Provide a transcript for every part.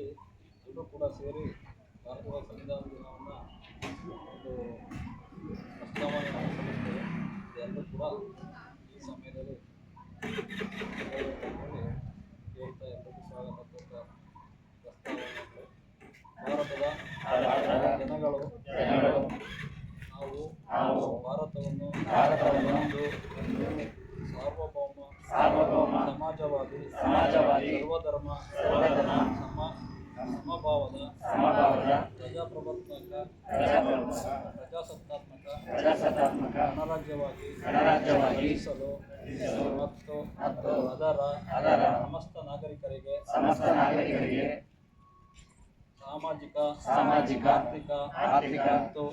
ಎಲ್ಲರೂ ಕೂಡ ಸೇರಿ ಭಾರತದ ಸಂವಿಧಾನ ದಿನವನ್ನು ಒಂದು ಪ್ರಸ್ತಾವನೆ ಸಲ್ಲಿಸ್ತೇವೆ ಎಲ್ಲರೂ ಕೂಡ ಈ ಸಮಯದಲ್ಲಿ ಹೇಳ್ತಾ ಎಲ್ಲರಿಗೂ ಸ್ವಾಗತ ಪ್ರಸ್ತಾವನೆ ಭಾರತದ ಜನಗಳು ನಾವು ಭಾರತವನ್ನು ಭಾರತವನ್ನು ಒಂದು ಸಾರ್ವಭೌಮ ಸಾರ್ವಭೌಮ ಸಮಾಜವಾದಿ ಸಮಾಜವಾದಿ ಸರ್ವಧರ್ಮ ಪ್ರಜಾಸತ್ತಾತ್ಮಕ ಪ್ರಜಾಸತ್ತಾತ್ಮಕ ಗಣರಾಜ್ಯವಾಗಿ ಗಣರಾಜ್ಯವಾಗಿ ಉಳಿಸಲು ಮತ್ತು ಮತ್ತು ಅದರ ಅದರ ಸಮಸ್ತ ನಾಗರಿಕರಿಗೆ ಸಮಸ್ತ ನಾಗರಿಕರಿಗೆ ಸಾಮಾಜಿಕ ಸಾಮಾಜಿಕ ಆರ್ಥಿಕ ಆರ್ಥಿಕ ಮತ್ತು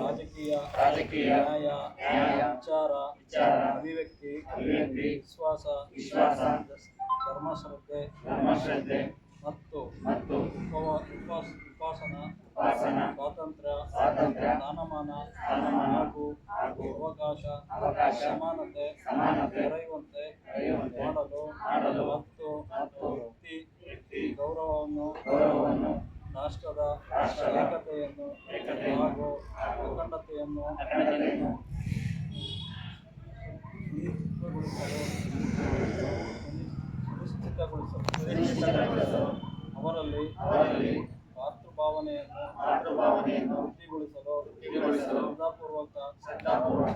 ರಾಜಕೀಯ ರಾಜಕೀಯ ನ್ಯಾಯ ನ್ಯಾಯ ವಿಚಾರ ವಿಚಾರ ಅಭಿವ್ಯಕ್ತಿ ಅಭಿವ್ಯಕ್ತಿ ವಿಶ್ವಾಸ ವಿಶ್ವಾಸ ಧರ್ಮಶ್ರದ್ಧೆ ಧರ್ಮಶ್ರದ್ಧೆ ಮತ್ತು ಮತ್ತು ಉಪವ ಶಾಸನ ಉಪಾಸನ ಸ್ವಾತಂತ್ರ್ಯ ಸ್ವಾತಂತ್ರ್ಯ ಸ್ಥಾನಮಾನ ಸ್ಥಾನಮಾನ ಹಾಗೂ ಹಾಗೂ ಅವಕಾಶ ಅವಕಾಶ ಸಮಾನತೆ ಸಮಾನತೆ ದೊರೆಯುವಂತೆ ದೊರೆಯುವಂತೆ ಮಾಡಲು ಮಾಡಲು ಮತ್ತು ಮತ್ತು ವ್ಯಕ್ತಿ ವ್ಯಕ್ತಿ ಗೌರವವನ್ನು ಗೌರವವನ್ನು ರಾಷ್ಟ್ರದ ರಾಷ್ಟ್ರದ ಏಕತೆಯನ್ನು ಏಕತೆ ಹಾಗೂ ಅಖಂಡತೆಯನ್ನು ಅಖಂಡತೆಯನ್ನು ಸುನಿಶ್ಚಿತಗೊಳಿಸಲು ಅವರಲ್ಲಿ ವೃದ್ಧಿಗೊಳಿಸಲು ಶ್ರದ್ಧಾಪೂರ್ವಕ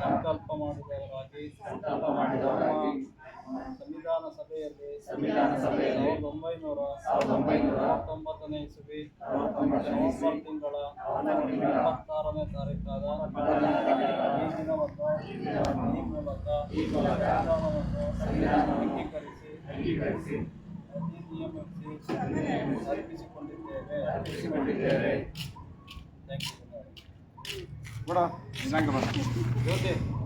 ಸಂಕಲ್ಪ ಮಾಡಿದವರಾಗಿ ಸಂಕಲ್ಪ ಮಾಡಿದವರಾಗಿ ಸಂವಿಧಾನ ಸಭೆಯಲ್ಲಿ ಸಂವಿಧಾನ ಸಭೆಯಲ್ಲಿ ಸಾವಿರದ ಒಂಬೈನೂರ ಸಾವಿರದ ಒಂಬೈನೂರ ಹತ್ತೊಂಬತ್ತನೇ ಇಸವಿ ನವೆಂಬರ್ ತಿಂಗಳ ಇಪ್ಪತ್ತಾರನೇ ತಾರೀಕಾದ ಈ ದಿನವನ್ನು ಈ ಮೂಲಕ ಈ ಮೂಲಕ ಸಂವಿಧಾನವನ್ನು ಸಂವಿಧಾನವನ್ನು ಅಂಗೀಕರಿಸಿ ಅಂಗೀಕರಿಸಿ ಅಧಿನಿಯಮಿಸಿ ಅರ್ಪಿಸಿಕೊಂಡಿದ್ದೇವೆ. ಅರ್ಪಿಸಿಕೊಂಡಿದ್ದೇವೆ. Thank you. Good. Thank you.